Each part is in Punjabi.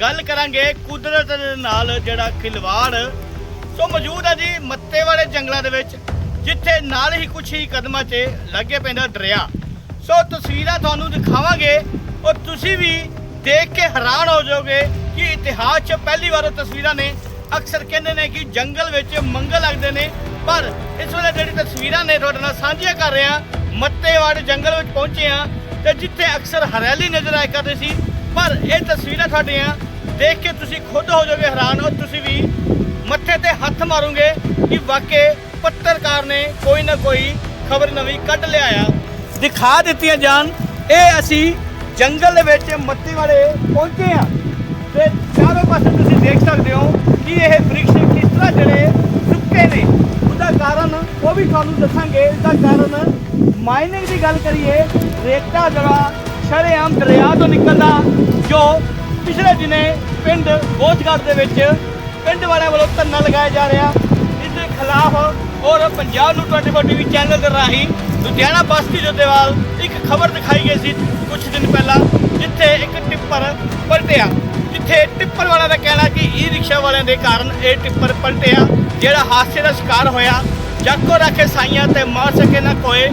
ਗੱਲ ਕਰਾਂਗੇ ਕੁਦਰਤ ਦੇ ਨਾਲ ਜਿਹੜਾ ਖਿਲਵਾੜ। ਸੋ ਮੌਜੂਦ ਹੈ ਜੀ ਮੱਤੇ ਵਾਲੇ ਜੰਗਲਾਂ ਦੇ ਵਿੱਚ, ਜਿੱਥੇ ਨਾਲ ਹੀ ਕੁਛ ਹੀ ਕਦਮਾਂ 'ਚ ਲੱਗੇ ਪੈਂਦਾ ਦਰਿਆ। ਸੋ ਤਸਵੀਰਾਂ ਤੁਹਾਨੂੰ ਦਿਖਾਵਾਂਗੇ ਔਰ ਤੁਸੀਂ ਵੀ ਦੇਖ ਕੇ ਹੈਰਾਨ ਹੋ ਜਾਓਗੇ ਕਿ ਇਤਿਹਾਸ 'ਚ ਪਹਿਲੀ ਵਾਰ ਉਹ ਤਸਵੀਰਾਂ ਨੇ। ਅਕਸਰ ਕਹਿੰਦੇ ਨੇ ਕਿ ਜੰਗਲ ਵਿੱਚ ਮੰਗਲ ਲੱਗਦੇ ਨੇ, ਪਰ ਇਸ ਵੇਲੇ ਜਿਹੜੀ ਤਸਵੀਰਾਂ ਨੇ ਤੁਹਾਡੇ ਨਾਲ ਸਾਂਝੀਆਂ ਕਰ ਰਿਹਾ, ਮੱਤੇਵਾੜ ਜੰਗਲ ਵਿੱਚ ਪਹੁੰਚੇ ਹਾਂ। ਤੇ ਜਿੱਥੇ ਅਕਸਰ ਹਰਿਆਲੀ ਨਜ਼ਰ ਆਇਆ ਕਰਦੇ ਸੀ, ਪਰ ਇਹ ਤਸਵੀਰਾਂ ਤੁਹਾਡੀਆਂ ਦੇਖ ਕੇ ਤੁਸੀਂ ਖੁਦ ਹੋ ਜਾਓਗੇ ਹੈਰਾਨ ਹੋ ਤੁਸੀਂ ਵੀ ਮੱਥੇ ਤੇ ਹੱਥ ਮਾਰੋਗੇ ਕਿ ਵਾਕਈ ਪੱਤਰਕਾਰ ਨੇ ਕੋਈ ਨਾ ਕੋਈ ਖਬਰ ਨਵੀਂ ਕੱਢ ਲਿਆਇਆ ਦਿਖਾ ਦਿੱਤੀਆਂ ਜਾਣ, ਇਹ ਅਸੀਂ ਜੰਗਲ ਦੇ ਵਿੱਚ ਮੱਤੀ ਵਾਲੇ ਪਹੁੰਚੇ ਹਾਂ। ਤੇ ਚਾਰੋਂ ਪਾਸੇ ਤੁਸੀਂ ਦੇਖ ਸਕਦੇ ਹੋ ਕਿ ਇਹ ਬ੍ਰਿਕਸ਼ ਕਿਸ ਤਰ੍ਹਾਂ ਜਿਹੜੇ ਸੁੱਕੇ ਨੇ। ਉਹਦਾ ਕਾਰਨ ਉਹ ਵੀ ਤੁਹਾਨੂੰ ਦੱਸਾਂਗੇ। ਇਹਦਾ ਕਾਰਨ ਮਾਈਨਿੰਗ ਦੀ ਗੱਲ ਕਰੀਏ, ਰੇਤਾ ਜਿਹੜਾ ਸ਼ਰੇਆਮ ਦਰਿਆ ਤੋਂ ਨਿਕਲਦਾ, ਜੋ ਪਿਛਲੇ ਦਿਨੇ ਪਿੰਡ ਬੋਧਗੜ੍ਹ ਦੇ ਵਿੱਚ ਪਿੰਡ ਵਾਲਿਆਂ ਵੱਲੋਂ ਧਰਨਾ ਲਗਾਇਆ ਜਾ ਰਿਹਾ। ਇਸ ਦੇ ਖਿਲਾਫ ਔਰ ਪੰਜਾਬ ਨੂੰ 24 ਟੀਵੀ ਚੈਨਲ ਦੇ ਰਾਹੀਂ ਲੁਧਿਆਣਾ ਬਸਤੀ ਜੋਧੇਵਾਲ ਇੱਕ ਖਬਰ ਦਿਖਾਈ ਗਈ ਸੀ ਕੁਝ ਦਿਨ ਪਹਿਲਾਂ, ਜਿੱਥੇ ਇੱਕ ਟਿੱਪਰ ਪਲਟਿਆ। ਜਿੱਥੇ ਟਿੱਪਰ ਵਾਲਿਆਂ ਦਾ ਕਹਿਣਾ ਕਿ ਈ ਰਿਕਸ਼ਾ ਵਾਲਿਆਂ ਦੇ ਕਾਰਨ ਇਹ ਟਿੱਪਰ ਪਲਟਿਆ, ਜਿਹੜਾ ਹਾਦਸੇ ਦਾ ਸ਼ਿਕਾਰ ਹੋਇਆ। ਜਾਕੋ ਰੱਖੇ ਸਾਈਆਂ ਤੇ ਮਾਰ ਸਕੇ ਨਾ ਕੋਏ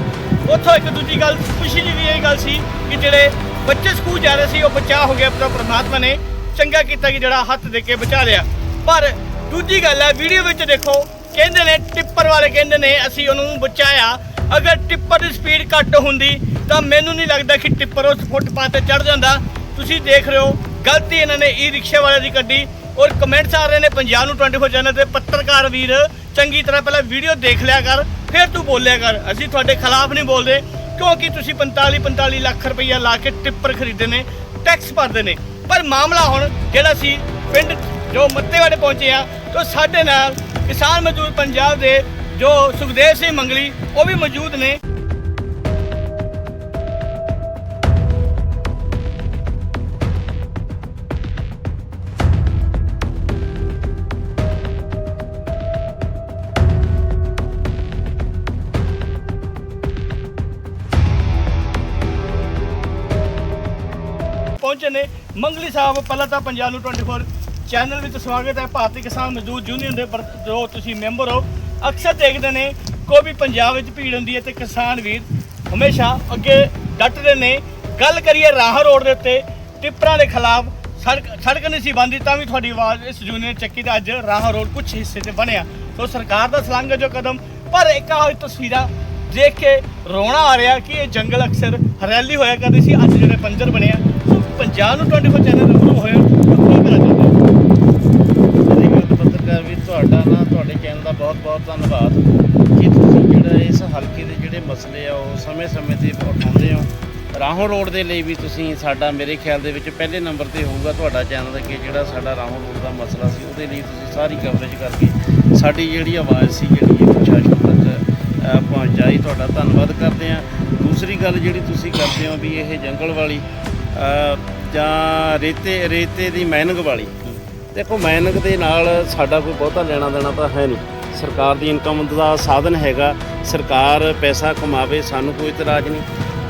ਉੱਥੋਂ ਇੱਕ ਦੂਜੀ ਗੱਲ ਖੁਸ਼ੀ ਦੀ ਵੀ ਇਹ ਗੱਲ ਸੀ ਕਿ ਜਿਹੜੇ ਬੱਚੇ ਸਕੂਲ ਜਾ ਰਹੇ ਸੀ, ਉਹ ਬਚਾਅ ਹੋ ਗਿਆ ਆਪਣਾ ਪ੍ਰਮਾਤਮਾ ਨੇ। ਚੰਗਾ ਕੀਤਾ ਕਿ ਜਿਹੜਾ ਹੱਥ ਦੇ ਕੇ ਬਚਾ ਲਿਆ। ਪਰ ਦੂਜੀ ਗੱਲ ਹੈ, ਵੀਡੀਓ ਵਿੱਚ ਦੇਖੋ, ਕਹਿੰਦੇ ਨੇ ਟਿੱਪਰ ਵਾਲੇ ਕਹਿੰਦੇ ਨੇ, ਅਸੀਂ ਉਹਨੂੰ ਬਚਾਇਆ। ਅਗਰ ਟਿੱਪਰ ਦੀ ਸਪੀਡ ਘੱਟ ਹੁੰਦੀ, ਤਾਂ ਮੈਨੂੰ ਨਹੀਂ ਲੱਗਦਾ ਕਿ ਟਿੱਪਰ ਉਸ ਫੁੱਟਪਾਥ ਤੇ ਚੜ ਜਾਂਦਾ। ਤੁਸੀਂ ਦੇਖ ਰਹੇ ਹੋ, ਗਲਤੀ ਇਹਨਾਂ ਨੇ ਈ ਰਿਕਸ਼ਾ ਵਾਲੇ ਦੀ ਕੱਢੀ। ਔਰ ਕਮੈਂਟਸ ਆ ਰਹੇ ਨੇ ਪੰਜਾਬ ਨੂੰ 24 ਚੈਨਲ ਤੇ ਪੱਤਰਕਾਰ ਵੀਰ ਚੰਗੀ ਤਰ੍ਹਾਂ ਪਹਿਲਾਂ ਵੀਡੀਓ ਦੇਖ ਲਿਆ ਕਰ, ਫਿਰ ਤੂੰ ਬੋਲਿਆ ਕਰ। ਅਸੀਂ ਤੁਹਾਡੇ ਖਿਲਾਫ ਨਹੀਂ ਬੋਲਦੇ, ਕਿਉਂਕਿ ਤੁਸੀਂ 45 45 ਲੱਖ ਰੁਪਈਆ ਲਾ ਕੇ ਟਿੱਪਰ ਖਰੀਦੇ ਨੇ ਟੈਕਸ ਭਰਦੇ ਨੇ। ਪਰ ਮਾਮਲਾ ਹੁਣ ਜਿਹੜਾ ਸੀ, ਪਿੰਡ ਜੋ ਮੱਤੇ ਪਹੁੰਚੇ ਆ, ਤੋਂ ਸਾਡੇ ਨਾਲ ਕਿਸਾਨ ਮਜ਼ਦੂਰ ਪੰਜਾਬ ਦੇ ਜੋ ਸੁਖਦੇਵ ਸਿੰਘ ਮੰਗਲੀ, ਉਹ ਵੀ ਮੌਜੂਦ ਨੇ। ਪਹੁੰਚੇ ਨੇ। ਮੰਗਲੀ ਸਾਹਿਬ, ਪਹਿਲਾਂ ਤਾਂ ਪੰਜਾਬ ਨੂੰ 24 ਚੈਨਲ ਵਿੱਚ ਸਵਾਗਤ ਹੈ। ਭਾਰਤੀ ਕਿਸਾਨ ਮਜ਼ਦੂਰ ਯੂਨੀਅਨ ਦੇ ਜੋ ਤੁਸੀਂ ਮੈਂਬਰ ਹੋ, ਅਕਸਰ ਦੇਖਦੇ ਨੇ ਕੋਈ ਵੀ ਪੰਜਾਬ ਵਿੱਚ ਭੀੜ ਹੁੰਦੀ ਹੈ ਤੇ ਕਿਸਾਨ ਵੀਰ ਹਮੇਸ਼ਾ ਅੱਗੇ ਡਟਦੇ ਨੇ। ਗੱਲ ਕਰੀਏ ਰਾਹ ਰੋਡ ਦੇ ਉੱਤੇ, ਟਿੱਪਰਾਂ ਦੇ ਖਿਲਾਫ ਸੜਕ ਸੜਕ ਨਹੀਂ ਸੀ ਬੰਦੀ ਤਾਂ ਵੀ ਤੁਹਾਡੀ ਆਵਾਜ਼ ਇਸ ਯੂਨੀਅਨ ਚੱਕੀ ਤੇ ਅੱਜ ਰਾਹ ਰੋਡ ਕੁਝ ਹਿੱਸੇ ਤੇ ਬਣਿਆ। ਸੋ ਸਰਕਾਰ ਦਾ ਸਲਾਂਘਾ ਜੋ ਕਦਮ, ਪਰ ਇੱਕ ਆਹ ਤਸਵੀਰਾਂ ਦੇਖ ਕੇ ਰੋਣਾ ਆ ਰਿਹਾ ਕਿ ਇਹ ਜੰਗਲ ਅਕਸਰ ਹਰਿਆਲੀ ਹੋਇਆ ਕਰਦੀ ਸੀ, ਅੱਜ ਜਿਹੜੇ ਪੰਜਰ ਬਣਿਆ ਸੋ ਪੰਜਾਬ ਨੂੰ 24 ਚੈਨਲ ਦੇ ਹੋਇਆ ਕੀ ਕਹਿਣਾ ਚਾਹੁੰਦੇ ਹੋ? ਧੰਨਵਾਦ ਪੱਤਰਕਾਰ ਵੀ ਤੁਹਾਡਾ ਨਾ ਤੁਹਾਡੇ ਚੈਨਲ ਦਾ ਬਹੁਤ ਬਹੁਤ ਧੰਨਵਾਦ ਕਿ ਤੁਸੀਂ ਜਿਹੜਾ ਇਸ ਹਲਕੇ ਦੇ ਜਿਹੜੇ ਮਸਲੇ ਆ, ਉਹ ਸਮੇਂ-ਸਮੇਂ ਤੇ ਉਠਾਉਂਦੇ ਹੋ, ਰਾਹੋਂ ਰੋਡ ਦੇ ਲਈ ਵੀ ਤੁਸੀਂ ਸਾਡਾ ਮੇਰੇ ਖਿਆਲ ਦੇ ਵਿੱਚ ਪਹਿਲੇ ਨੰਬਰ ਤੇ ਹੋਊਗਾ ਤੁਹਾਡਾ ਚੈਨਲ ਅੱਗੇ ਜਿਹੜਾ ਸਾਡਾ ਰਾਹੋਂ ਰੋਡ ਦਾ ਮਸਲਾ ਸੀ, ਉਹਦੇ ਲਈ ਤੁਸੀਂ ਸਾਰੀ ਕਵਰੇਜ ਕਰਕੇ ਸਾਡੀ ਜਿਹੜੀ ਆਵਾਜ਼ ਸੀ, ਜਿਹੜੀ ਇਹ ਪ੍ਰਸ਼ਾਸਨ ਤੱਕ ਪਹੁੰਚਾਈ, ਤੁਹਾਡਾ ਧੰਨਵਾਦ ਕਰਦੇ ਹਾਂ ਦੂਸਰੀ ਗੱਲ ਜਿਹੜੀ ਤੁਸੀਂ ਕਰਦੇ ਹੋ ਵੀ ਇਹ ਜੰਗਲ ਵਾਲੀ ਜਾਂ ਰੇਤੇ ਰੇਤੇ ਦੀ ਮਾਈਨਿੰਗ ਵਾਲੀ। ਦੇਖੋ ਮਾਈਨਿੰਗ ਦੇ ਨਾਲ ਸਾਡਾ ਕੋਈ ਬਹੁਤਾ ਲੈਣਾ ਦੇਣਾ ਤਾਂ ਹੈ ਨਹੀਂ। ਸਰਕਾਰ ਦੀ ਇਨਕਮ ਦਾ ਸਾਧਨ ਹੈਗਾ। ਸਰਕਾਰ ਪੈਸਾ ਕਮਾਵੇ, ਸਾਨੂੰ ਕੋਈ ਇਤਰਾਜ਼ ਨਹੀਂ।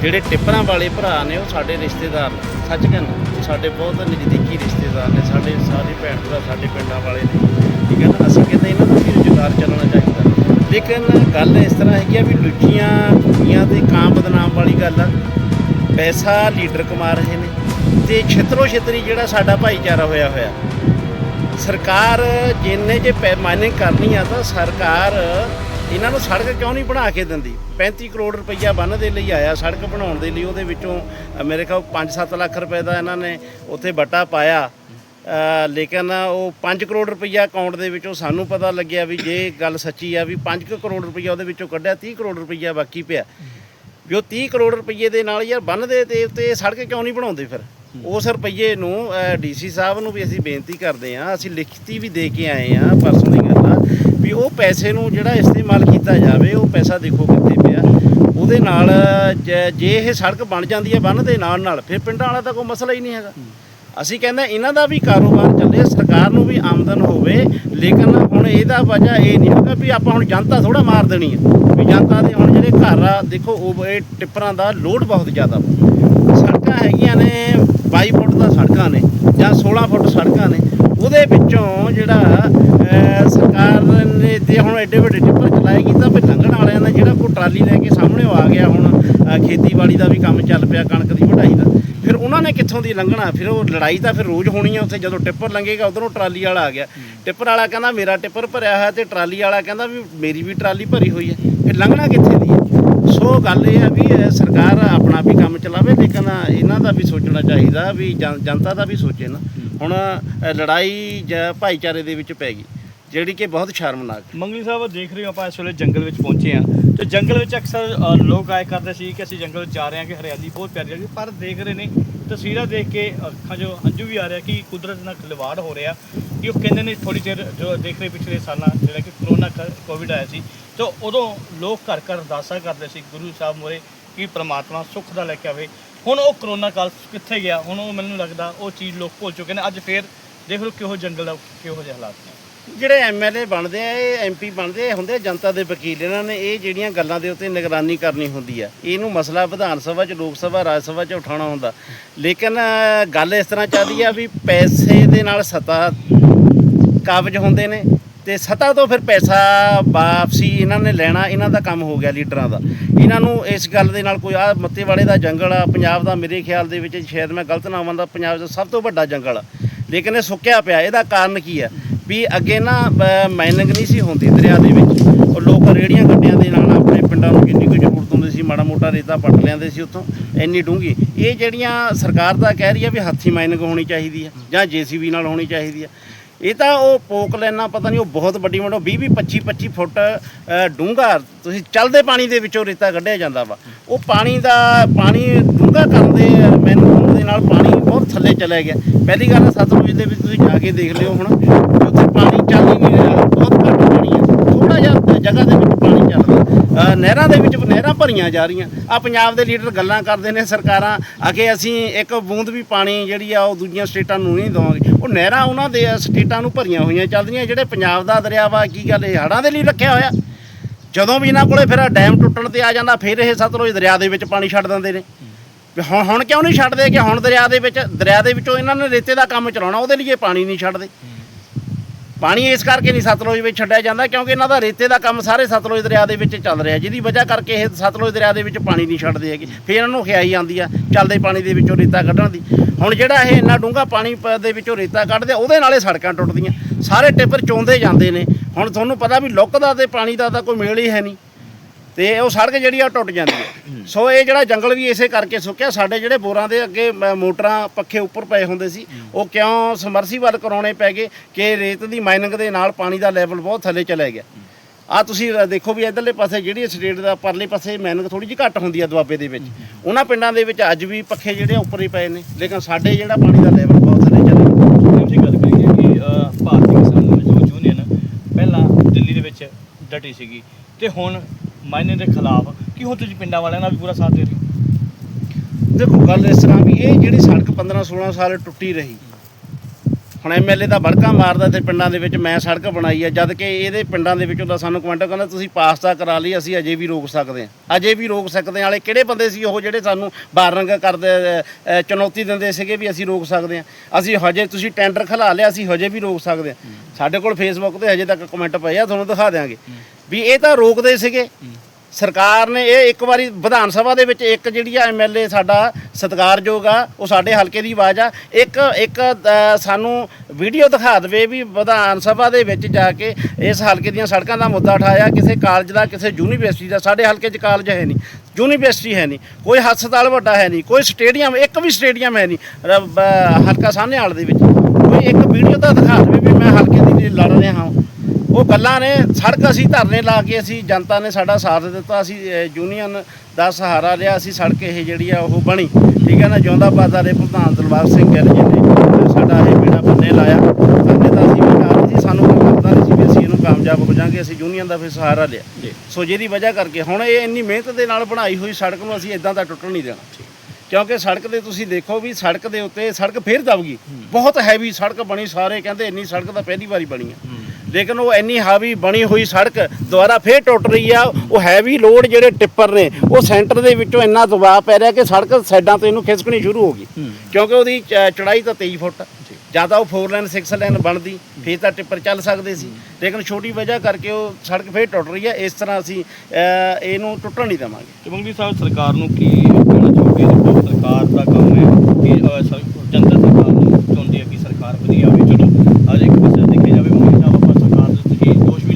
ਜਿਹੜੇ ਟਿੱਪਰਾਂ ਵਾਲੇ ਭਰਾ ਨੇ, ਉਹ ਸਾਡੇ ਰਿਸ਼ਤੇਦਾਰ ਨੇ। ਸੱਚ ਕਹਿੰਦਾ ਸਾਡੇ ਬਹੁਤ ਨਜ਼ਦੀਕੀ ਰਿਸ਼ਤੇਦਾਰ ਨੇ। ਸਾਡੇ ਸਾਰੇ ਭੈਣ ਭਰਾ ਸਾਡੇ ਪਿੰਡਾਂ ਵਾਲੇ ਨੇ। ਠੀਕ ਹੈ ਨਾ? ਅਸੀਂ ਕਹਿੰਦੇ ਇਹਨਾਂ ਦਾ ਵੀ ਰੁਜ਼ਗਾਰ ਚੱਲਣਾ ਚਾਹੀਦਾ। ਲੇਕਿਨ ਗੱਲ ਇਸ ਤਰ੍ਹਾਂ ਹੈਗੀ ਆ ਵੀ ਲੁੱਚੀਆਂ ਕੁੜੀਆਂ ਤੇ ਕਾਂ ਬਦਨਾਮ ਵਾਲੀ ਗੱਲ ਆ। ਪੈਸਾ ਲੀਡਰ ਕਮਾ ਰਹੇ ਨੇ ਤੇ ਛਿੱਤਰੋ ਛੇਤਰੀ ਜਿਹੜਾ ਸਾਡਾ ਭਾਈਚਾਰਾ ਹੋਇਆ ਹੋਇਆ। ਸਰਕਾਰ ਜਿੰਨੇ ਜੇ ਮਾਈਨਿੰਗ ਕਰਨੀ ਆ ਤਾਂ ਸਰਕਾਰ ਇਹਨਾਂ ਨੂੰ ਸੜਕ ਕਿਉਂ ਨਹੀਂ ਬਣਾ ਕੇ ਦਿੰਦੀ? 35 ਕਰੋੜ ਰੁਪਈਆ ਬੰਨ ਦੇ ਲਈ ਆਇਆ, ਸੜਕ ਬਣਾਉਣ ਦੇ ਲਈ ਉਹਦੇ ਵਿੱਚੋਂ ਮੇਰੇ ਖਿਆਲ 5-7 ਲੱਖ ਰੁਪਏ ਦਾ ਇਹਨਾਂ ਨੇ ਉੱਥੇ ਬੱਟਾ ਪਾਇਆ। ਲੇਕਿਨ ਉਹ 5 ਕਰੋੜ ਰੁਪਈਆ ਅਕਾਊਂਟ ਦੇ ਵਿੱਚੋਂ ਸਾਨੂੰ ਪਤਾ ਲੱਗਿਆ ਵੀ ਜੇ ਗੱਲ ਸੱਚੀ ਆ ਵੀ 5 ਕਰੋੜ ਰੁਪਈਆ ਉਹਦੇ ਵਿੱਚੋਂ ਕੱਢਿਆ 30 ਕਰੋੜ ਰੁਪਈਆ ਬਾਕੀ ਪਿਆ। ਵੀ ਉਹ 30 ਕਰੋੜ ਰੁਪਈਏ ਦੇ ਨਾਲ ਯਾਰ ਬੰਨ ਦੇ ਤੇ ਉੱਤੇ ਸੜਕ ਕਿਉਂ ਨਹੀਂ ਬਣਾਉਂਦੇ ਫਿਰ? ਉਸ ਰੁਪਈਏ ਨੂੰ ਡੀਸੀ ਸਾਹਿਬ ਨੂੰ ਵੀ ਅਸੀਂ ਬੇਨਤੀ ਕਰਦੇ ਹਾਂ ਅਸੀਂ ਲਿਖਤੀ ਵੀ ਦੇ ਕੇ ਆਏ ਹਾਂ ਪਰਸੋਂ ਦੀ ਗੱਲ ਆ ਵੀ ਉਹ ਪੈਸੇ ਨੂੰ ਜਿਹੜਾ ਇਸਤੇਮਾਲ ਕੀਤਾ ਜਾਵੇ ਉਹ ਪੈਸਾ ਦੇਖੋ ਕਿੱਥੇ ਪਿਆ। ਉਹਦੇ ਨਾਲ ਜ- ਜੇ ਇਹ ਸੜਕ ਬਣ ਜਾਂਦੀ ਹੈ ਬੰਨ ਦੇ ਨਾਲ ਨਾਲ ਫਿਰ ਪਿੰਡਾਂ ਵਾਲਾ ਤਾਂ ਕੋਈ ਮਸਲਾ ਹੀ ਨਹੀਂ ਹੈਗਾ। ਅਸੀਂ ਕਹਿੰਦੇ ਇਹਨਾਂ ਦਾ ਵੀ ਕਾਰੋਬਾਰ ਚੱਲੇ ਸਰਕਾਰ ਨੂੰ ਵੀ ਆਮਦਨ ਹੋਵੇ ਲੇਕਿਨ ਹੁਣ ਇਹਦਾ ਵਜ੍ਹਾ ਇਹ ਨਹੀਂ ਹੈਗਾ ਵੀ ਆਪਾਂ ਹੁਣ ਜਨਤਾ ਥੋੜਾ ਮਾਰ ਦੇਣੀ ਹੈ। ਵੀ ਜਨਤਾ ਦੇ ਹੁਣ ਜਿਹੜੇ ਘਰ ਆ, ਦੇਖੋ, ਉਹ ਇਹ ਟਿੱਪਰਾਂ ਦਾ ਲੋਡ ਬਹੁਤ ਜ਼ਿਆਦਾ ਸੜਕਾਂ ਹੈਗੀਆਂ ਨੇ 22 ਫੁੱਟ ਦਾ ਸੜਕਾਂ ਨੇ, ਜਾਂ 16 ਫੁੱਟ ਸੜਕਾਂ ਨੇ। ਉਹਦੇ ਵਿੱਚੋਂ ਜਿਹੜਾ ਸਰਕਾਰ ਨੇ ਤੇ ਹੁਣ ਐਡੇ ਵੱਡੇ ਟਿੱਪਰ ਚਲਾਏਗੀ ਤਾਂ ਫਿਰ ਲੰਘਣ ਵਾਲਿਆਂ ਦਾ ਜਿਹੜਾ ਕੋਈ ਟਰਾਲੀ ਲੈ ਕੇ ਸਾਹਮਣੇ ਆ ਗਿਆ ਹੁਣ ਖੇਤੀਬਾੜੀ ਦਾ ਵੀ ਕੰਮ ਚੱਲ ਪਿਆ, ਕਣਕ ਦੀ ਵਢਾਈ ਦਾ। ਫਿਰ ਉਹਨਾਂ ਨੇ ਕਿੱਥੋਂ ਦੀ ਲੰਘਣਾ? ਫਿਰ ਉਹ ਲੜਾਈ ਤਾਂ ਫਿਰ ਰੋਜ਼ ਹੋਣੀ ਆ ਉੱਥੇ, ਜਦੋਂ ਟਿੱਪਰ ਲੰਘੇਗਾ, ਉਧਰੋਂ ਟਰਾਲੀ ਵਾਲਾ ਆ ਗਿਆ। ਟਿੱਪਰ ਵਾਲਾ ਕਹਿੰਦਾ ਮੇਰਾ ਟਿੱਪਰ ਭਰਿਆ ਹੋਇਆ ਤੇ ਟਰਾਲੀ ਵਾਲਾ ਕਹਿੰਦਾ ਵੀ ਮੇਰੀ ਵੀ ਟਰਾਲੀ ਭਰੀ ਹੋਈ ਹੈ। ਇਹ ਲੰਘਣਾ ਕਿੱਥੇ ਦੀ ਹੈ? ਸੋ ਗੱਲ ਇਹ ਹੈ ਵੀ ਸਰਕਾਰ ਆਪਣਾ ਵੀ ਕੰਮ ਚਲਾਵੇ, ਲੇਕਿਨ ਇਹਨਾਂ ਦਾ ਵੀ ਸੋਚਣਾ ਚਾਹੀਦਾ ਵੀ ਜਨਤਾ ਦਾ ਵੀ ਸੋਚੇ ਨਾ। ਹੁਣ ਲੜਾਈ ਜਾਂ ਭਾਈਚਾਰੇ ਦੇ ਵਿੱਚ ਪੈ ਗਈ, ਜਿਹੜੀ ਕਿ ਬਹੁਤ ਸ਼ਰਮਨਾਕ ਮੰਗਲੀ ਸਾਹਿਬ, ਦੇਖ ਰਹੇ ਹੋ ਆਪਾਂ ਇਸ ਵੇਲੇ ਜੰਗਲ ਵਿੱਚ ਪਹੁੰਚੇ ਆ ਤੇ ਜੰਗਲ ਵਿੱਚ ਅਕਸਰ ਲੋਕ ਆਏ ਕਰਦੇ ਸੀ ਕਿ ਅਸੀਂ ਜੰਗਲ ਵਿੱਚ ਜਾ ਰਹੇ ਹਾਂ, ਕਿ ਹਰਿਆਲੀ ਬਹੁਤ ਪਿਆਰੀ ਹੈ। ਪਰ ਦੇਖ ਰਹੇ ਨੇ, ਤਸਵੀਰਾਂ ਦੇਖ ਕੇ ਅੱਖਾਂ 'ਚੋਂ ਹੰਝੂ ਵੀ ਆ ਰਿਹਾ ਕਿ ਕੁਦਰਤ ਨਾਲ ਖਿਲਵਾੜ ਹੋ ਰਿਹਾ। ਕਿ ਉਹ ਕਹਿੰਦੇ ਨੇ ਥੋੜੀ ਚਿਰ ਜੋ ਦੇਖ ਰਹੇ ਪਿਛਲੇ ਸਾਲਾਂ ਜਿਹੜਾ ਕਿ ਕਰੋਨਾ ਕੋਵਿਡ ਆਇਆ ਸੀ, ਤਾਂ ਉਦੋਂ ਲੋਕ ਘਰ ਘਰ ਅਰਦਾਸਾਂ ਕਰਦੇ ਸੀ ਗੁਰੂ ਸਾਹਿਬ ਮੋਰੇ ਕਿ ਪ੍ਰਮਾਤਮਾ ਸੁੱਖ ਦਾ ਲੈ ਕੇ ਆਵੇ। ਹੁਣ ਉਹ ਕਰੋਨਾ ਕਾਲ ਕਿੱਥੇ ਗਿਆ? ਹੁਣ ਉਹ ਮੈਨੂੰ ਲੱਗਦਾ ਉਹ ਚੀਜ਼ ਲੋਕ ਭੁੱਲ ਚੁੱਕੇ ਨੇ। ਅੱਜ ਫੇਰ ਦੇਖ ਲਓ ਕਿਹੋ ਜੰਗਲ ਦਾ, ਕਿਹੋ ਜਿਹੇ ਹਾਲਾਤ ਨੇ। ਜਿਹੜੇ ਐਮਐਲਏ ਬਣਦੇ ਆ, ਇਹ ਐਮਪੀ ਬਣਦੇ ਹੁੰਦੇ ਜਨਤਾ ਦੇ ਵਕੀਲ। ਇਹਨਾਂ ਨੇ ਇਹ ਜਿਹੜੀਆਂ ਗੱਲਾਂ ਦੇ ਉੱਤੇ ਨਿਗਰਾਨੀ ਕਰਨੀ ਹੁੰਦੀ ਆ। ਇਹਨੂੰ ਮਸਲਾ ਵਿਧਾਨ ਸਭਾ 'ਚ, ਲੋਕ ਸਭਾ, ਰਾਜ ਸਭਾ 'ਚ ਉਠਾਉਣਾ ਹੁੰਦਾ। ਲੇਕਿਨ ਗੱਲ ਇਸ ਤਰ੍ਹਾਂ ਚੱਲਦੀ ਆ ਵੀ ਪੈਸੇ ਦੇ ਨਾਲ ਸੱਤਾ ਕਾਬਜ ਹੁੰਦੇ ਨੇ ਤੇ ਸਤਾ ਤੋਂ ਫਿਰ ਪੈਸਾ ਵਾਪਸੀ ਇਹਨਾਂ ਨੇ ਲੈਣਾ, ਇਹਨਾਂ ਦਾ ਕੰਮ ਹੋ ਗਿਆ ਲੀਡਰਾਂ ਦਾ। ਇਹਨਾਂ ਨੂੰ ਇਸ ਗੱਲ ਦੇ ਨਾਲ ਕੋਈ ਆ ਮੱਤੇਵਾੜੇ ਦਾ ਜੰਗਲ ਆ, ਪੰਜਾਬ ਦਾ ਮੇਰੇ ਖਿਆਲ ਦੇ ਵਿੱਚ ਸ਼ਾਇਦ ਮੈਂ ਗਲਤ ਨਾ ਮੰਨਦਾ, ਪੰਜਾਬ ਦਾ ਸਭ ਤੋਂ ਵੱਡਾ ਜੰਗਲ ਆ। ਲੇਕਿਨ ਇਹ ਸੁੱਕਿਆ ਪਿਆ, ਇਹਦਾ ਕਾਰਨ ਕੀ ਆ? ਵੀ ਅੱਗੇ ਨਾ ਮਾਈਨਿੰਗ ਨਹੀਂ ਸੀ ਹੁੰਦੀ ਦਰਿਆ ਦੇ ਵਿੱਚ। ਉਹ ਲੋਕ ਰੇੜੀਆਂ ਗੱਡੀਆਂ ਦੇ ਨਾਲ ਆਪਣੇ ਪਿੰਡਾਂ ਨੂੰ ਕਿੰਨੀ ਕੁ ਜ਼ਰੂਰਤ ਹੁੰਦੀ ਸੀ, ਮਾੜਾ ਮੋਟਾ ਰੇਤਾ ਪੱਟ ਲੈਂਦੇ ਸੀ ਉੱਥੋਂ, ਇੰਨੀ ਡੂੰਘੀ। ਇਹ ਜਿਹੜੀਆਂ ਸਰਕਾਰ ਦਾ ਕਹਿ ਰਹੀ ਆ ਵੀ ਹੱਥੀ ਮਾਈਨਿੰਗ ਹੋਣੀ ਚਾਹੀਦੀ ਆ ਜਾਂ ਜੀਸੀਬੀ ਨਾਲ ਹੋਣੀ ਚਾਹੀਦੀ ਆ ਇਹ ਤਾਂ ਉਹ ਪੋਕ ਲੈਣਾ, ਪਤਾ ਨਹੀਂ ਉਹ ਬਹੁਤ ਵੱਡੀ ਵੱਡਾ 20 20 25 25 ਫੁੱਟ ਡੂੰਘਾ, ਤੁਸੀਂ ਚੱਲਦੇ ਪਾਣੀ ਦੇ ਵਿੱਚੋਂ ਰੇਤਾ ਕੱਢਿਆ ਜਾਂਦਾ ਵਾ। ਉਹ ਪਾਣੀ ਦਾ, ਪਾਣੀ ਡੂੰਘਾ ਕਰਨ ਦੇ, ਮੈਨੂੰ ਹੋਣ ਦੇ ਨਾਲ ਪਾਣੀ ਬਹੁਤ ਥੱਲੇ ਚਲਾ ਗਿਆ। ਪਹਿਲੀ ਗੱਲ ਸਤਲੁਜ ਦੇ ਵਿੱਚ ਤੁਸੀਂ ਜਾ ਕੇ ਦੇਖ ਲਿਓ ਹੁਣ ਕਿ ਉੱਥੇ ਪਾਣੀ ਚੱਲ ਹੀ ਨਹੀਂ ਰਿਹਾ ਬਹੁਤ ਘੱਟ ਪਾਣੀ ਹੈ ਥੋੜਾ ਜਿਹਾ ਜਗ੍ਹਾ ਦੇ ਵਿੱਚ ਪਾਣੀ ਚੱਲਦਾ ਅ, ਨਹਿਰਾਂ ਦੇ ਵਿੱਚ ਨਹਿਰਾਂ ਭਰੀਆਂ ਜਾ ਰਹੀਆਂ। ਆ ਪੰਜਾਬ ਦੇ ਲੀਡਰ ਗੱਲਾਂ ਕਰਦੇ ਨੇ, ਸਰਕਾਰਾਂ ਅਗੇ ਅਸੀਂ ਇੱਕ ਬੂੰਦ ਵੀ ਪਾਣੀ ਜਿਹੜੀ ਆ ਉਹ ਦੂਜੀਆਂ ਸਟੇਟਾਂ ਨੂੰ ਨਹੀਂ ਦੇਵਾਂਗੇ। ਉਹ ਨਹਿਰਾਂ ਉਹਨਾਂ ਦੇ ਸਟੇਟਾਂ ਨੂੰ ਭਰੀਆਂ ਹੋਈਆਂ ਚੱਲਦੀਆਂ, ਜਿਹੜੇ ਪੰਜਾਬ ਦਾ ਦਰਿਆ ਵਾ, ਕੀ ਗੱਲ ਇਹ ਹੜਾਂ ਦੇ ਲਈ ਰੱਖਿਆ ਹੋਇਆ? ਜਦੋਂ ਵੀ ਇਹਨਾਂ ਕੋਲੇ ਫਿਰ ਡੈਮ ਟੁੱਟਣ ਤੇ ਆ ਜਾਂਦਾ, ਫਿਰ ਇਹ ਸਤਲੁਜ ਦਰਿਆ ਦੇ ਵਿੱਚ ਪਾਣੀ ਛੱਡ ਦਿੰਦੇ ਨੇ। ਹੁਣ ਹੁਣ ਕਿਉਂ ਨਹੀਂ ਛੱਡਦੇ ਕਿ ਹੁਣ ਦਰਿਆ ਦੇ ਵਿੱਚ, ਦਰਿਆ ਦੇ ਵਿੱਚੋਂ ਇਹਨਾਂ ਨੇ ਰੇਤੇ ਦਾ ਕੰਮ ਚਲਾਉਣਾ, ਉਹਦੇ ਲਈ ਇਹ ਪਾਣੀ ਨਹੀਂ ਛੱਡਦੇ। ਪਾਣੀ ਇਸ ਕਰਕੇ ਨਹੀਂ ਸਤਲੁਜ ਵਿੱਚ ਛੱਡਿਆ ਜਾਂਦਾ ਕਿਉਂਕਿ ਇਹਨਾਂ ਦਾ ਰੇਤੇ ਦਾ ਕੰਮ ਸਾਰੇ ਸਤਲੁਜ ਦਰਿਆ ਦੇ ਵਿੱਚ ਚੱਲ ਰਿਹਾ ਜਿਹਦੀ ਵਜ੍ਹਾ ਕਰਕੇ ਇਹ ਸਤਲੁਜ ਦਰਿਆ ਦੇ ਵਿੱਚ ਪਾਣੀ ਨਹੀਂ ਛੱਡਦੇ ਹੈਗੇ। ਫਿਰ ਇਹਨਾਂ ਨੂੰ ਖਿਆਈ ਆਉਂਦੀ ਆ ਚੱਲਦੇ ਪਾਣੀ ਦੇ ਵਿੱਚੋਂ ਰੇਤਾ ਕੱਢਣ ਦੀ। ਹੁਣ ਜਿਹੜਾ ਇਹ ਇੰਨਾ ਡੂੰਘਾ ਪਾਣੀ ਪ- ਦੇ ਵਿੱਚੋਂ ਰੇਤਾ ਕੱਢਦੇ ਆ, ਉਹਦੇ ਨਾਲੇ ਸੜਕਾਂ ਟੁੱਟਦੀਆਂ। ਸਾਰੇ ਟਿੱਪਰ ਚੋਂਦੇ ਜਾਂਦੇ ਨੇ। ਹੁਣ ਤੁਹਾਨੂੰ ਪਤਾ ਵੀ ਲੁੱਕ ਦਾ ਤੇ ਪਾਣੀ ਦਾ ਤਾਂ ਕੋਈ ਮੇਲ ਹੀ ਹੈ ਨਹੀਂ। ਤੇ ਉਹ ਸੜਕ ਜਿਹੜੀ ਆ ਉਹ ਟੁੱਟ ਜਾਂਦੀ ਹੈ। ਸੋ ਇਹ ਜਿਹੜਾ ਜੰਗਲ ਵੀ ਇਸੇ ਕਰਕੇ ਸੁੱਕਿਆ, ਸਾਡੇ ਜਿਹੜੇ ਬੋਰਾਂ ਦੇ ਅੱਗੇ ਮ- ਮੋਟਰਾਂ ਪੱਖੇ ਉੱਪਰ ਪਏ ਹੁੰਦੇ ਸੀ, ਉਹ ਕਿਉਂ ਸਮਰਸੀਬਲ ਕਰਾਉਣੇ ਪੈ ਗਏ ਕਿ ਰੇਤ ਦੀ ਮਾਈਨਿੰਗ ਦੇ ਨਾਲ ਪਾਣੀ ਦਾ ਲੈਵਲ ਬਹੁਤ ਥੱਲੇ ਚਲਾ ਗਿਆ। ਆ ਤੁਸੀਂ ਦੇਖੋ ਵੀ ਇਧਰਲੇ ਪਾਸੇ ਜਿਹੜੀ ਸਟੇਟ ਦਾ ਪਰਲੇ ਪਾਸੇ ਮਾਈਨਿੰਗ ਥੋੜੀ ਜਿਹੀ ਘੱਟ ਹੁੰਦੀ ਆ ਦੁਆਬੇ ਦੇ ਵਿੱਚ। ਉਹਨਾਂ ਪਿੰਡਾਂ ਦੇ ਵਿੱਚ ਅੱਜ ਵੀ ਪੱਖੇ ਜਿਹੜੇ ਉੱਪਰ ਹੀ ਪਏ ਨੇ, ਲੇਕਿਨ ਸਾਡੇ ਜਿਹੜਾ ਪਾਣੀ ਦਾ ਲੈਵਲ ਬਹੁਤ ਥੱਲੇ ਚਲਾ ਗਿਆ। ਤੁਸੀਂ ਗੱਲ ਕਰੀਏ ਕਿ ਭਾਰਤੀ ਕਿਸਾਨ ਮਜ਼ਦੂਰ ਯੂਨੀਅਨ ਪਹਿਲਾਂ ਦਿੱਲੀ ਦੇ ਵਿੱਚ ਡਟੀ ਸੀਗੀ, ਤੇ ਹੁਣ ਮਾਇਨੇ ਦੇ ਖਿਲਾਫ ਕਿ ਹੁਣ ਤੁਸੀਂ ਪਿੰਡਾਂ ਵਾਲਿਆਂ ਨਾਲ ਵੀ ਪੂਰਾ ਸਾਥ ਦੇ ਰਹੇ ਹੋ? ਦੇਖੋ, ਗੱਲ ਇਸ ਤਰ੍ਹਾਂ ਵੀ ਇਹ ਜਿਹੜੀ ਸੜਕ 15 16 ਸਾਲ ਟੁੱਟੀ ਰਹੀ। ਹੁਣ ਐਮਐਲਏ ਦਾ ਬੜਕਾ ਮਾਰਦਾ ਤੇ ਪਿੰਡਾਂ ਦੇ ਵਿੱਚ ਮੈਂ ਸੜਕ ਬਣਾਈ ਆ, ਜਦ ਕਿ ਇਹਦੇ ਪਿੰਡਾਂ ਦੇ ਵਿੱਚੋਂ ਤਾਂ ਸਾਨੂੰ ਕਮੈਂਟ ਕਹਿੰਦਾ, ਤੁਸੀਂ ਪਾਸ ਤਾਂ ਕਰਾ ਲਈ, ਅਸੀਂ ਅਜੇ ਵੀ ਰੋਕ ਸਕਦੇ ਹਾਂ। ਅਜੇ ਵੀ ਰੋਕ ਸਕਦੇ ਹਾਂ। ਵਾਲੇ ਕਿਹੜੇ ਬੰਦੇ ਸੀ ਉਹ ਜਿਹੜੇ ਸਾਨੂੰ ਬਾਰੰਗ ਕਰਦੇ ਚੁਣੌਤੀ ਦਿੰਦੇ ਸੀਗੇ ਵੀ ਅਸੀਂ ਰੋਕ ਸਕਦੇ ਹਾਂ? ਅਸੀਂ ਹਜੇ ਤੁਸੀਂ ਟੈਂਡਰ ਖਲਾ ਲਿਆ, ਅਸੀਂ ਹਜੇ ਵੀ ਰੋਕ ਸਕਦੇ ਹਾਂ। ਸਾਡੇ ਕੋਲ ਫੇਸਬੁੱਕ ਤੇ ਹਜੇ ਤੱਕ ਕਮੈਂਟ ਪਏ ਆ, ਤੁਹਾਨੂੰ ਦਿਖਾ ਦਿਆਂਗੇ। ਵੀ ਇਹ ਤਾਂ ਰੋਕਦੇ ਸੀਗੇ। ਸਰਕਾਰ ਨੇ ਇਹ ਇੱਕ ਵਾਰੀ ਵਿਧਾਨ ਸਭਾ ਦੇ ਵਿੱਚ ਇੱਕ ਜਿਹੜੀ ਆ ਐਮਐਲਏ ਸਾਡਾ ਸਤਿਕਾਰਯੋਗ ਆ, ਉਹ ਸਾਡੇ ਹਲਕੇ ਦੀ ਆਵਾਜ਼ ਆ। ਇੱਕ ਇੱਕ ਸਾਨੂੰ ਵੀਡੀਓ ਦਿਖਾ ਦੇਵੇ ਵੀ ਵਿਧਾਨ ਸਭਾ ਦੇ ਵਿੱਚ ਜਾ ਕੇ ਇਸ ਹਲਕੇ ਦੀਆਂ ਸੜਕਾਂ ਦਾ ਮੁੱਦਾ ਉਠਾਇਆ, ਕਿਸੇ ਕਾਲਜ ਦਾ, ਕਿਸੇ ਯੂਨੀਵਰਸਿਟੀ ਦਾ। ਸਾਡੇ ਹਲਕੇ 'ਚ ਕਾਲਜ ਹੈ ਨਹੀਂ, ਯੂਨੀਵਰਸਿਟੀ ਹੈ ਨਹੀਂ, ਕੋਈ ਹਸਪਤਾਲ ਵੱਡਾ ਹੈ ਨਹੀਂ, ਕੋਈ ਸਟੇਡੀਅਮ, ਇੱਕ ਵੀ ਸਟੇਡੀਅਮ ਹੈ ਨਹੀਂ ਹਲਕਾ ਬ- ਹਲਕਾ ਦੇ ਵਿੱਚ। ਕੋਈ ਇੱਕ ਵੀਡੀਓ ਤਾਂ ਦਿਖਾ ਦੇਵੇ ਵੀ ਮੈਂ ਹਲਕੇ ਦੀ ਲੜ ਰਿਹਾ ਹਾਂ। ਉਹ ਗੱਲਾਂ ਨੇ ਸੜਕ ਅਸੀਂ ਧਰਨੇ ਲਾ ਕੇ ਅਸੀਂ ਜਨਤਾ ਨੇ ਸਾਡਾ ਸਾਥ ਦਿੱਤਾ ਅਸੀਂ ਯੂਨੀਅਨ ਦਾ ਸਹਾਰਾ ਲਿਆ ਅਸੀਂ ਸੜਕ ਇਹ ਜਿਹੜੀ ਆ ਉਹ ਬਣੀ। ਠੀਕ ਹੈ ਨਾ ਜਿਉਂਦਾ ਬਾਦਾ ਦੇ ਪ੍ਰਧਾਨ ਦਿਲਬਾਗ ਸਿੰਘ ਗਿੱਲ ਜੀ ਨੇ ਸਾਡਾ ਇਹ ਬੀੜਾ ਬੰਨੇ ਲਾਇਆ। ਅੱਗੇ ਤਾਂ ਅਸੀਂ ਵੀ ਨਾਲ ਸੀ ਸਾਨੂੰ ਨਹੀਂ ਸੀ ਵੀ ਅਸੀਂ ਇਹਨੂੰ ਕਾਮਯਾਬ ਹੋ ਜਾਾਂਗੇ ਅਸੀਂ ਯੂਨੀਅਨ ਦਾ ਫਿਰ ਸਹਾਰਾ ਲਿਆ। ਸੋ ਜਿਹਦੀ ਵਜ੍ਹਾ ਕਰਕੇ ਹੁਣ ਇਹ ਇੰਨੀ ਮਿਹਨਤ ਦੇ ਨਾਲ ਬਣਾਈ ਹੋਈ ਸੜਕ ਨੂੰ ਅਸੀਂ ਇਦਾਂ ਦਾ ਟੁੱਟਣ ਨਹੀਂ ਦੇਣਾ। ਕਿਉਂਕਿ ਸੜਕ ਤੇ ਤੁਸੀਂ ਦੇਖੋ ਵੀ ਸੜਕ ਦੇ ਉੱਤੇ ਸੜਕ ਫੇਰ ਦਬਗੀ ਬਹੁਤ ਹੈਵੀ ਸੜਕ ਬਣੀ ਸਾਰੇ ਕਹਿੰਦੇ ਇੰਨੀ ਸੜਕ ਤਾਂ ਪਹਿਲੀ ਵਾਰੀ ਬਣੀ ਆ। ਲੇਕਿਨ ਉਹ ਇੰਨੀ ਹਾਵੀ ਬਣੀ ਹੋਈ ਸੜਕ ਦੁਬਾਰਾ ਫੇਰ ਟੁੱਟ ਰਹੀ ਆ ਉਹ ਹੈਵੀ ਲੋਡ ਜਿਹੜੇ ਟਿੱਪਰ ਨੇ ਉਹ ਸੈਂਟਰ ਦੇ ਵਿੱਚੋਂ ਇੰਨਾ ਦਬਾਅ ਪੈ ਰਿਹਾ ਕਿ ਸੜਕ ਸਾਈਡਾਂ ਤੋਂ ਇਹਨੂੰ ਖਿਸਕਣੀ ਸ਼ੁਰੂ ਹੋ ਗਈ। ਕਿਉਂਕਿ ਉਹਦੀ ਚੜਾਈ ਤਾਂ 23 ਫੁੱਟ। ਜਾਂ। ਤਾਂ ਉਹ 4 ਲਾਈਨ 6 ਲਾਈਨ ਬਣਦੀ ਫੇਰ ਤਾਂ ਟਿੱਪਰ ਚੱਲ ਸਕਦੇ ਸੀ। ਲੇਕਿਨ ਛੋਟੀ ਵਜ੍ਹਾ ਕਰਕੇ ਉਹ ਸੜਕ ਫੇਰ ਟੁੱਟ ਰਹੀ ਹੈ ਇਸ ਤਰ੍ਹਾਂ ਅਸੀਂ ਇਹਨੂੰ ਟੁੱਟਣ ਨਹੀਂ ਦੇਵਾਂਗੇ। ਤੇ ਮੰਗਲੀ ਸਾਹਿਬ ਸਰਕਾਰ ਨੂੰ ਕੀ ਕਹਿਣਾ ਚਾਹੋਗੇ? ਦੇਖੋ ਸਰਕਾਰ ਦਾ ਕੰਮ ਹੈ ਕਿ ਜਨਤਾ ਸਰਕਾਰ ਨੂੰ ਚਾਹੁੰਦੀ ਹੈ ਕਿ ਸਰਕਾਰ ਵਧੀਆ ਆਵੇ ਚਲੋ ਅੱਜ ਇੱਕ ਪਾਸੇ ਦੇਖਿਆ ਜਾਵੇ ਮੰਗਲੀ ਸਾਹਿਬ ਆਪਾਂ ਸਰਕਾਰ ਦੇ ਤੁਸੀਂ ਦੋਸ਼ ਵੀ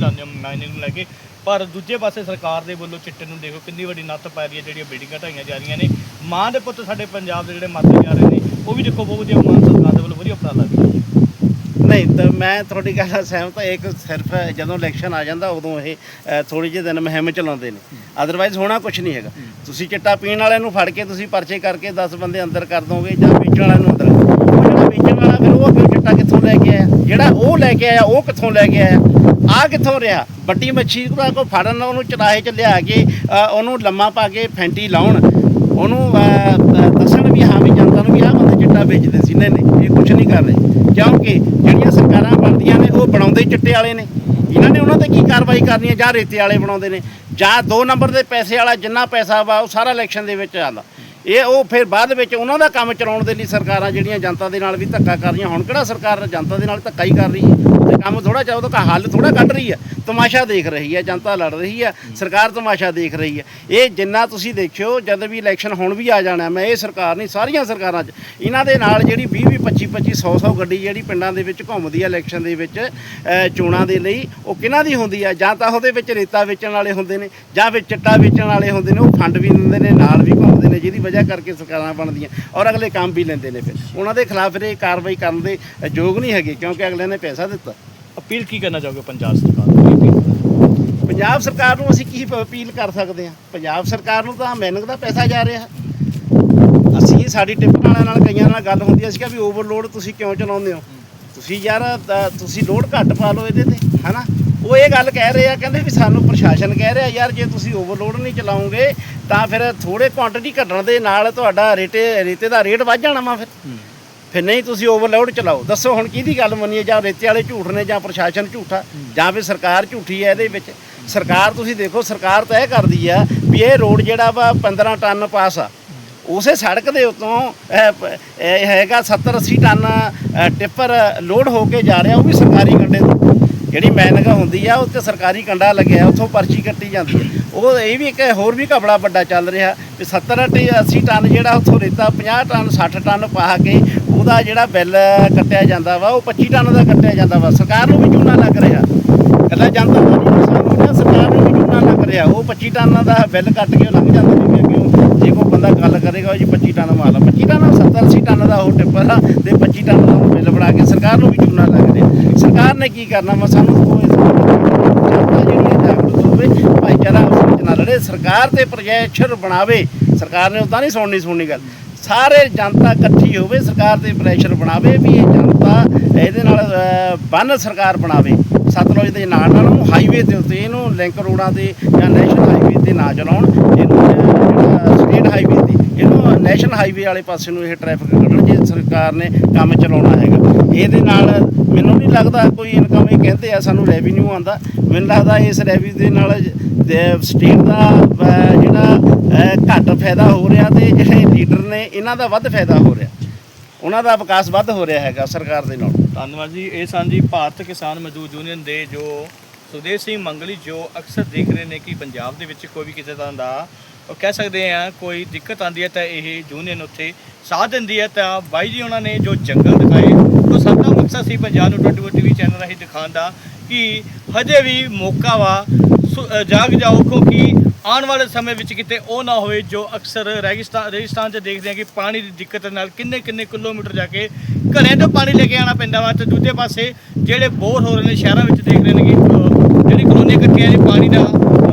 ਮਾਇਨੇ ਨੂੰ ਲੈ ਕੇ। ਪਰ ਦੂਜੇ ਪਾਸੇ ਸਰਕਾਰ ਦੇ ਵੱਲੋਂ ਚਿੱਟੇ ਨੂੰ ਦੇਖੋ ਕਿੰਨੀ ਵੱਡੀ ਨੱਥ ਪੈ ਰਹੀ ਹੈ ਜਿਹੜੀਆਂ ਬਿਲਡਿੰਗਾਂ ਢਾਈਆਂ ਜਾ ਰਹੀਆਂ ਨੇ। ਮਾਂ ਦੇ ਪੁੱਤ ਸਾਡੇ ਪੰਜਾਬ ਦੇ ਜਿਹੜੇ ਮਾਤੇ ਜਾ ਰਹੇ ਨੇ ਉਹ ਵੀ ਦੇਖੋ ਬਹੁਤ ਵਧੀਆ ਮਾਨ ਸਰਕਾਰ ਦੇ ਵੱਲੋਂ ਵਧੀਆ ਉਪਰਾਲਾ ਕੀਤਾ ਨਹੀਂ ਤਾਂ ਮੈਂ ਤੁਹਾਡੀ ਗੱਲ ਨਾਲ ਸਹਿਮਤ ਹਾਂ ਇੱਕ ਸਿਰਫ ਜਦੋਂ ਇਲੈਕਸ਼ਨ ਆ ਜਾਂਦਾ ਉਦੋਂ ਇਹ ਥੋੜੀ ਜਿਹੇ ਦਿਨ ਮੁਹਿੰਮ ਚਲਾਉਂਦੇ ਨੇ। ਅਦਰਵਾਈਜ਼ ਹੋਣਾ ਕੁਝ ਨਹੀਂ ਹੈਗਾ। ਤੁਸੀਂ ਚਿੱਟਾ ਪੀਣ ਵਾਲਿਆਂ ਨੂੰ ਫੜ ਕੇ ਤੁਸੀਂ ਪਰਚੇ ਕਰਕੇ 10 ਬੰਦੇ ਅੰਦਰ ਕਰ ਦੋਗੇ ਜਾਂ ਵੇਚਣ ਵਾਲਿਆਂ ਨੂੰ ਅੰਦਰ ਉਹ ਜਿਹੜਾ ਵੇਚਣ ਵਾਲਾ ਫਿਰ ਉਹ ਫਿਰ ਚਿੱਟਾ ਕਿੱਥੋਂ ਲੈ ਕੇ ਆਇਆ? ਜਿਹੜਾ ਉਹ ਲੈ ਕੇ ਆਇਆ ਉਹ ਕਿੱਥੋਂ ਲੈ ਕੇ ਆਇਆ? ਆ ਕਿੱਥੋਂ ਰਿਹਾ? ਵੱਡੀ ਮੱਛੀ ਦਾ ਕੋਈ ਫੜਨ ਉਹਨੂੰ ਚਰਾਹੇ ਚ ਲਿਆ ਕੇ ਉਹਨੂੰ ਲੰਮਾ ਪਾ ਕੇ ਫੈਂਟੀ ਲਾਉਣ। ਉਹਨੂੰ ਦੱਸਣ ਵੀ ਹਾਂ ਵੀ ਜਨਤਾ ਨੂੰ ਵੀ ਆਹ ਬੰਦੇ ਚਿੱਟਾ ਵੇਚਦੇ ਸੀ। ਨਹੀਂ ਨਹੀਂ, ਇਹ ਕੁਝ ਨਹੀਂ ਕਰ ਰਹੇ। ਕਿਉਂਕਿ ਜਿਹੜੀਆਂ ਸਰਕਾਰਾਂ ਬਣਦੀਆਂ ਨੇ, ਉਹ ਬਣਾਉਂਦੇ ਚਿੱਟੇ ਵਾਲੇ ਨੇ। ਇਹਨਾਂ ਨੇ ਉਹਨਾਂ ਤੇ ਕੀ ਕਾਰਵਾਈ ਕਰਨੀ ਹੈ? ਜਾਂ ਰੇਤੇ ਵਾਲੇ ਬਣਾਉਂਦੇ ਨੇ। ਜਾਂ ਦੋ ਨੰਬਰ ਦੇ ਪੈਸੇ ਵਾਲਾ ਜਿੰਨਾ ਪੈਸਾ ਵਾ, ਉਹ ਸਾਰਾ ਇਲੈਕਸ਼ਨ ਦੇ ਵਿੱਚ ਆਉਂਦਾ। ਇਹ ਉਹ ਫਿਰ ਬਾਅਦ ਵਿੱਚ ਉਹਨਾਂ ਦਾ ਕੰਮ ਚਲਾਉਣ ਦੇ ਲਈ ਸਰਕਾਰਾਂ ਜਿਹੜੀਆਂ ਜਨਤਾ ਦੇ ਨਾਲ ਵੀ ਧੱਕਾ ਕਰ ਰਹੀਆਂ। ਹੁਣ ਕਿਹੜਾ ਸਰਕਾਰ ਜਨਤਾ ਦੇ ਨਾਲ ਧੱਕਾ ਹੀ ਕਰ ਰਹੀ ਹੈ? ਤੇ ਕੰਮ ਥੋੜਾ ਚਾਹੋ ਤਾਂ ਹੱਲ ਥੋੜਾ ਕੱਢ ਰਹੀ ਹੈ ਤਮਾਸ਼ਾ ਦੇਖ ਰਹੀ ਹੈ ਜਨਤਾ ਲੜ ਰਹੀ ਹੈ ਸਰਕਾਰ ਤਮਾਸ਼ਾ ਦੇਖ ਰਹੀ ਹੈ ਇਹ ਜਿੰਨਾ ਤੁਸੀਂ ਦੇਖਿਓ, ਜਦ ਵੀ ਇਲੈਕਸ਼ਨ ਹੁਣ ਵੀ ਆ ਜਾਣਾ, ਮੈਂ ਇਹ ਸਰਕਾਰ ਨਹੀਂ, ਸਾਰੀਆਂ ਸਰਕਾਰਾਂ 'ਚ। ਇਹਨਾਂ ਦੇ ਨਾਲ ਜਿਹੜੀ 20 20 25 25 100 100 ਗੱਡੀ ਜਿਹੜੀ ਪਿੰਡਾਂ ਦੇ ਵਿੱਚ ਘੁੰਮਦੀ ਹੈ ਇਲੈਕਸ਼ਨ ਦੇ ਵਿੱਚ ਚੋਣਾਂ ਦੇ ਲਈ, ਉਹ ਕਿਹਨਾਂ ਦੀ ਹੁੰਦੀ ਹੈ ਜਾਂ ਤਾਂ ਉਹਦੇ ਵਿੱਚ ਰੇਤਾ ਵੇਚਣ ਵਾਲੇ ਹੁੰਦੇ ਨੇ, ਜਾਂ ਫਿਰ ਚਿੱਟਾ ਵੇਚਣ ਵਾਲੇ ਹੁੰਦੇ ਨੇ, ਉਹ ਫੰਡ ਵੀ ਦਿੰਦੇ ਨੇ, ਨਾਲ ਵੀ ਘੁੰਮਦੇ ਨੇ, ਜਿਹਦੀ ਵਜ੍ਹਾ ਕਰਕੇ ਸਰਕਾਰਾਂ ਬਣਦੀਆਂ। ਔਰ ਅਗਲੇ ਕੰਮ ਵੀ ਲੈਂਦੇ ਨੇ ਫਿਰ। ਉਹਨਾਂ ਦੇ ਖਿਲਾਫ ਫਿਰ ਇਹ ਕਾਰਵਾਈ ਕਰਨ ਦੇ ਯੋਗ ਨਹੀਂ ਹੈਗੇ, ਕਿਉਂਕਿ ਅਗਲੇ ਨੇ ਪੈਸਾ ਦਿੱਤਾ ਅਪੀਲ ਕੀ ਕਰਨਾ ਚਾਹੋਗੇ ਪੰਜਾਬ ਸਰਕਾਰ ਨੂੰ? ਪੰਜਾਬ ਸਰਕਾਰ ਨੂੰ ਅਸੀਂ ਕੀ ਅਪੀਲ ਕਰ ਸਕਦੇ ਹਾਂ? ਪੰਜਾਬ ਸਰਕਾਰ ਨੂੰ ਤਾਂ ਮਿਹਨਤ ਦਾ ਪੈਸਾ ਜਾ ਰਿਹਾ। ਅਸੀਂ ਸਾਡੀ ਟਿੱਪਰ ਵਾਲਿਆਂ ਨਾਲ ਕਈਆਂ ਨਾਲ ਗੱਲ ਹੁੰਦੀ ਹੈ ਅਸੀਂ ਕਿਹਾ ਵੀ ਓਵਰਲੋਡ ਤੁਸੀਂ ਕਿਉਂ ਚਲਾਉਂਦੇ ਹੋ? ਤੁਸੀਂ ਯਾਰ ਤੁਸੀਂ ਲੋਡ ਘੱਟ ਪਾ ਲਓ ਇਹਦੇ ਤੇ ਹਨਾ? ਉਹ ਇਹ ਗੱਲ ਕਹਿ ਰਹੇ ਆ ਕਹਿੰਦੇ ਵੀ ਸਾਨੂੰ ਪ੍ਰਸ਼ਾਸਨ ਕਹਿ ਰਿਹਾ ਯਾਰ ਜੇ ਤੁਸੀਂ ਓਵਰਲੋਡ ਨਹੀਂ ਚਲਾਉਂਗੇ ਤਾਂ ਫਿਰ ਥੋੜੇ ਕੁਆਂਟੀਟੀ ਘਟਣ ਦੇ ਨਾਲ ਤੁਹਾਡਾ ਰੇਟੇ ਰੇਤੇ ਦਾ ਰੇਟ ਵੱਧ ਜਾਣਾ ਵਾ ਫਿਰ। ਫਿਰ ਨਹੀਂ ਤੁਸੀਂ ਓਵਰਲੋਡ ਚਲਾਓ। ਦੱਸੋ ਹੁਣ ਕਿਹਦੀ ਗੱਲ ਮੰਨੀਏ ਜਾਂ ਰੇਤੇ ਵਾਲੇ ਝੂਠ ਨੇ ਜਾਂ ਪ੍ਰਸ਼ਾਸਨ ਝੂਠਾ ਜਾਂ ਫਿਰ ਸਰਕਾਰ ਝੂਠੀ ਹੈ ਇਹਦੇ ਵਿੱਚ? ਸਰਕਾਰ ਤੁਸੀਂ ਦੇਖੋ, ਸਰਕਾਰ ਤੈਅ ਕਰਦੀ ਆ ਵੀ ਇਹ ਰੋਡ ਜਿਹੜਾ ਵਾ 15 ਟਨ ਪਾਸ ਆ, ਉਸੇ ਸੜਕ ਦੇ ਉੱਤੋਂ ਇਹ ਹੈਗਾ 70 80 ਟਨ ਟਿੱਪਰ ਲੋਡ ਹੋ ਕੇ ਜਾ ਰਿਹਾ, ਉਹ ਵੀ ਸਰਕਾਰੀ ਕੰਡੇ ਤੋਂ। ਜਿਹੜੀ ਮੈਨਗਾ ਹੁੰਦੀ ਆ ਉੱਤੇ ਸਰਕਾਰੀ ਕੰਡਾ ਲੱਗਿਆ, ਉੱਥੋਂ ਪਰਚੀ ਕੱਟੀ ਜਾਂਦੀ ਹੈ ਉਹ ਇਹ ਵੀ ਇੱਕ ਹੋਰ ਵੀ ਘਪਲਾ ਵੱਡਾ ਚੱਲ ਰਿਹਾ ਵੀ 70 ਅੱਟੀ 80 ਟਨ ਜਿਹੜਾ ਉੱਥੋਂ ਰੇਤਾ 50 ਟਨ 60 ਟਨ ਪਾ ਕੇ ਉਹਦਾ ਜਿਹੜਾ ਬਿੱਲ ਕੱਟਿਆ ਜਾਂਦਾ ਵਾ, ਉਹ 25 ਟਨ ਦਾ ਕੱਟਿਆ ਜਾਂਦਾ ਵਾ। ਸਰਕਾਰ ਨੂੰ ਵੀ ਚੂਨਾ ਲੱਗ ਰਿਹਾ। ਕੱਲਾ ਜਨਤਾ ਦਾ ਨਹੀਂ ਨੁਕਸਾਨ ਹੋ ਰਿਹਾ, ਸਰਕਾਰ ਨੂੰ ਵੀ ਚੂਨਾ ਲੱਗ ਰਿਹਾ। ਉਹ 25 ਟਨ ਦਾ ਬਿੱਲ ਕੱਟ ਕੇ ਉਹ ਲੰਘ ਜਾਂਦਾ ਜਿਵੇਂ ਕਿਉਂ ਜੇ ਕੋਈ ਬੰਦਾ ਗੱਲ ਕਰੇਗਾ, ਉਹ ਜੀ 25 ਟਨ ਮਾਲ ਆ 25 ਟਨ 70 80 ਟਨ ਦਾ ਉਹ ਟਿੱਪਰ ਆ, ਤੇ 25 ਟਨ ਦਾ ਉਹ ਬਿੱਲ ਬਣਾ ਕੇ ਸਰਕਾਰ ਨੂੰ ਵੀ ਚੂਨਾ ਲੱਗ ਰਿਹਾ। ਸਰਕਾਰ ਨੇ ਕੀ ਕਰਨਾ ਵਾ? ਸਾਨੂੰ ਕੋਈ ਜਨਤਾ ਜਿਹੜੀ ਜਾਗਰੂਕ ਹੋਵੇ, ਭਾਈਚਾਰਾ ਆਪਸ ਵਿੱਚ ਨਾ ਲੜੇ। ਸਰਕਾਰ ਤੇ ਪ੍ਰੈਸ਼ਰ ਬਣਾਵੇ। ਸਰਕਾਰ ਨੇ ਉਦਾਂ ਨਹੀਂ ਸੁਣਨੀ ਸੁਣਨੀ ਗੱਲ। ਸਾਰੇ ਜਨਤਾ ਇਕੱਠੀ ਹੋਵੇ, ਸਰਕਾਰ ਤੇ ਪ੍ਰੈਸ਼ਰ ਬਣਾਵੇ ਵੀ ਇਹ ਜਨਤਾ ਇਹਦੇ ਨਾਲ ਬੰਨ ਸਰਕਾਰ ਬਣਾਵੇ। ਸਤਲੁਜ ਦੇ ਨਾਲ ਨਾਲ ਉਹਨੂੰ ਹਾਈਵੇ ਦੇ ਉੱਤੇ ਇਹਨੂੰ ਲਿੰਕ ਰੋਡਾਂ ਤੇ ਜਾਂ ਨੈਸ਼ਨਲ ਹਾਈਵੇ ਤੇ ਨਾ ਚਲਾਉਣ। ਇਹਨੂੰ ਜਿਹੜਾ ਸਟੇਟ ਹਾਈਵੇ ਤੇ ਇਹਨੂੰ ਨੈਸ਼ਨਲ ਹਾਈਵੇ ਵਾਲੇ ਪਾਸੇ ਨੂੰ ਇਹ ਟ੍ਰੈਫਿਕ ਕੱਢਣ ਜੇ ਸਰਕਾਰ ਨੇ ਕੰਮ ਚਲਾਉਣਾ ਹੈਗਾ। ਇਹਦੇ ਨਾਲ ਮੈਨੂੰ ਨਹੀਂ ਲੱਗਦਾ ਕੋਈ ਇਨਕਮ ਇਹ ਕਹਿੰਦੇ ਆ ਸਾਨੂੰ ਰੈਵਨਿਊ ਆਉਂਦਾ। ਮੈਨੂੰ ਲੱਗਦਾ ਇਸ ਰੈਵਨਿਊ ਦੇ ਨਾਲ ਸਟੇਟ ਦਾ ਜਿਹੜਾ ਘੱਟ ਫਾਇਦਾ ਹੋ ਰਿਹਾ ਤੇ ਜਿਹੜੇ ਲੀਡਰ ਨੇ, ਇਹਨਾਂ ਦਾ ਵੱਧ ਫਾਇਦਾ ਹੋ ਰਿਹਾ। ਉਹਨਾਂ ਦਾ ਵਿਕਾਸ ਵੱਧ ਹੋ ਰਿਹਾ ਹੈਗਾ ਸਰਕਾਰ ਦੇ ਨਾਲ। ਧੰਨਵਾਦ ਜੀ। ਇਹ ਸਨ ਜੀ ਭਾਰਤ ਕਿਸਾਨ ਮਜ਼ਦੂਰ ਯੂਨੀਅਨ ਦੇ ਜੋ ਸੁਦੇਸ਼ ਸਿੰਘ ਮੰਗਲੀ ਜੋ ਅਕਸਰ ਦੇਖ ਰਹੇ ਨੇ ਕਿ ਪੰਜਾਬ ਦੇ ਵਿੱਚ ਕੋਈ ਵੀ ਕਿਸੇ ਤਰ੍ਹਾਂ ਦਾ, ਉਹ ਕਹਿ ਸਕਦੇ ਆ ਕੋਈ ਦਿੱਕਤ ਆਉਂਦੀ ਹੈ ਤਾਂ ਇਹ ਯੂਨੀਅਨ ਉੱਥੇ ਸਾਥ ਦਿੰਦੀ ਹੈ। ਤਾਂ ਬਾਈ ਜੀ ਉਹਨਾਂ ਨੇ ਜੋ ਜੰਗਲ ਦਿਖਾਏ ਉਹ ਸਾਡਾ ਮਕਸਦ ਸੀ ਪੰਜਾਬ ਨੂੰ 24 ਟੀਵੀ ਚੈਨਲ ਰਾਹੀਂ ਦਿਖਾਉਣ ਦਾ ਕਿ ਹਜੇ ਵੀ ਮੌਕਾ ਵਾ, ਸੁ- ਜਾਗ ਜਾਓ, ਕਿਉਂਕਿ ਆਉਣ ਵਾਲੇ ਸਮੇਂ ਵਿੱਚ ਕਿਤੇ ਉਹ ਨਾ ਹੋਵੇ ਜੋ ਅਕਸਰ ਰੇਗਿਸਤਾਨ ਰੇਗਿਸਤਾਨ 'ਚ ਦੇਖਦੇ ਆ ਕਿ ਪਾਣੀ ਦੀ ਦਿੱਕਤ ਨਾਲ ਕਿੰਨੇ ਕਿੰਨੇ ਕਿਲੋਮੀਟਰ ਜਾ ਕੇ ਘਰਾਂ ਤੋਂ ਪਾਣੀ ਲੈ ਕੇ ਆਉਣਾ ਪੈਂਦਾ ਵਾ ਤੇ ਦੂਜੇ ਪਾਸੇ ਜਿਹੜੇ ਬੋਰ ਹੋ ਰਹੇ ਨੇ ਸ਼ਹਿਰਾਂ ਵਿੱਚ ਦੇਖ ਰਹੇ ਨੇ ਕਿ ਜਿਹੜੀ ਕਲੋਨੀਆਂ ਕੱਟੀਆਂ ਨੇ ਪਾਣੀ ਦਾ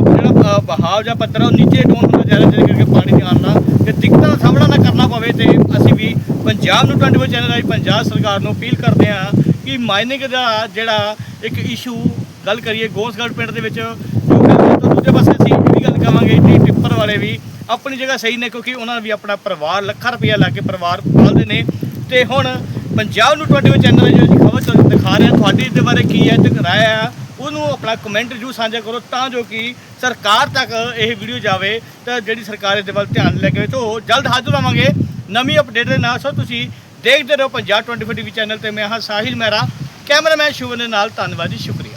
ਜਿਹੜਾ ਬਹਾਵ ਜਾਂ ਪੱਧਰ ਆ, ਉਹ ਨੀਚੇ ਡਾਊਨ ਹੁੰਦਾ ਜਾ ਰਿਹਾ ਜਿਹਦੇ ਕਰਕੇ ਪਾਣੀ ਨਹੀਂ ਆਉਂਦਾ ਤੇ ਦਿੱਕਤਾਂ ਦਾ ਸਾਹਮਣਾ ਨਾ ਕਰਨਾ ਪਵੇ ਤੇ ਅਸੀਂ ਵੀ ਪੰਜਾਬ ਨੂੰ 24 ਚੈਨਲ ਰਾਹੀਂ ਪੰਜਾਬ ਸਰਕਾਰ ਨੂੰ ਅਪੀਲ ਕਰਦੇ ਹਾਂ ਕਿ ਮਾਈਨਿੰਗ ਦਾ ਜਿਹੜਾ ਇੱਕ ਇਸ਼ੂ ਗੱਲ ਕਰੀਏ ਗੋਸਗੜ੍ਹ ਪਿੰਡ ਦੇ ਵਿੱਚ ਤਾਂ ਦੂਜੇ ਪਾਸੇ ਅਸੀਂ ਇਹ ਵੀ ਗੱਲ ਕਹਾਂਗੇ ਕਿ ਟਿੱਪਰ ਵਾਲੇ ਵੀ ਆਪਣੀ ਜਗ੍ਹਾ ਸਹੀ ਨੇ ਕਿਉਂਕਿ ਉਹਨਾਂ ਵੀ ਆਪਣਾ ਪਰਿਵਾਰ ਲੱਖਾਂ ਰੁਪਇਆ ਲਾ ਕੇ ਪਰਿਵਾਰ ਪਾਲਦੇ ਨੇ। ਤੇ ਹੁਣ ਪੰਜਾਬ ਨੂੰ 24 ਚੈਨਲ ਜੋ ਜੀ ਖਬਰ ਤੁਹਾਨੂੰ ਦਿਖਾ ਰਿਹਾ, ਤੁਹਾਡੀ ਇਹਦੇ ਬਾਰੇ ਕੀ ਹੈ ਤੇ ਰਾਏ ਆ, ਉਹਨੂੰ ਆਪਣਾ ਕਮੈਂਟ ਜੂ ਸਾਂਝਾ ਕਰੋ ਤਾਂ ਜੋ ਕਿ ਸਰਕਾਰ ਤੱਕ ਇਹ ਵੀਡੀਓ ਜਾਵੇ ਤਾਂ ਜਿਹੜੀ ਸਰਕਾਰ ਇਹਦੇ ਵੱਲ ਧਿਆਨ ਲੈ ਕੇ ਤੇ ਉਹ ਜਲਦ ਹਾਜ਼ਰ ਹੋਵਾਂਗੇ ਨਵੀਂ ਅਪਡੇਟ ਦੇ ਨਾਲ ਸੋ ਤੁਸੀਂ ਦੇਖਦੇ ਰਹੋ ਪੰਜਾਬ 24 ਟੀਵੀ ਚੈਨਲ ਤੇ। ਮੈਂ ਹਾਂ ਸਾਹਿਲ ਮਹਿਰਾ, ਕੈਮਰਾਮੈਨ ਸ਼ੁਭਨ ਦੇ ਨਾਲ ਧੰਨਵਾਦ ਜੀ, ਸ਼ੁਕਰੀਆ।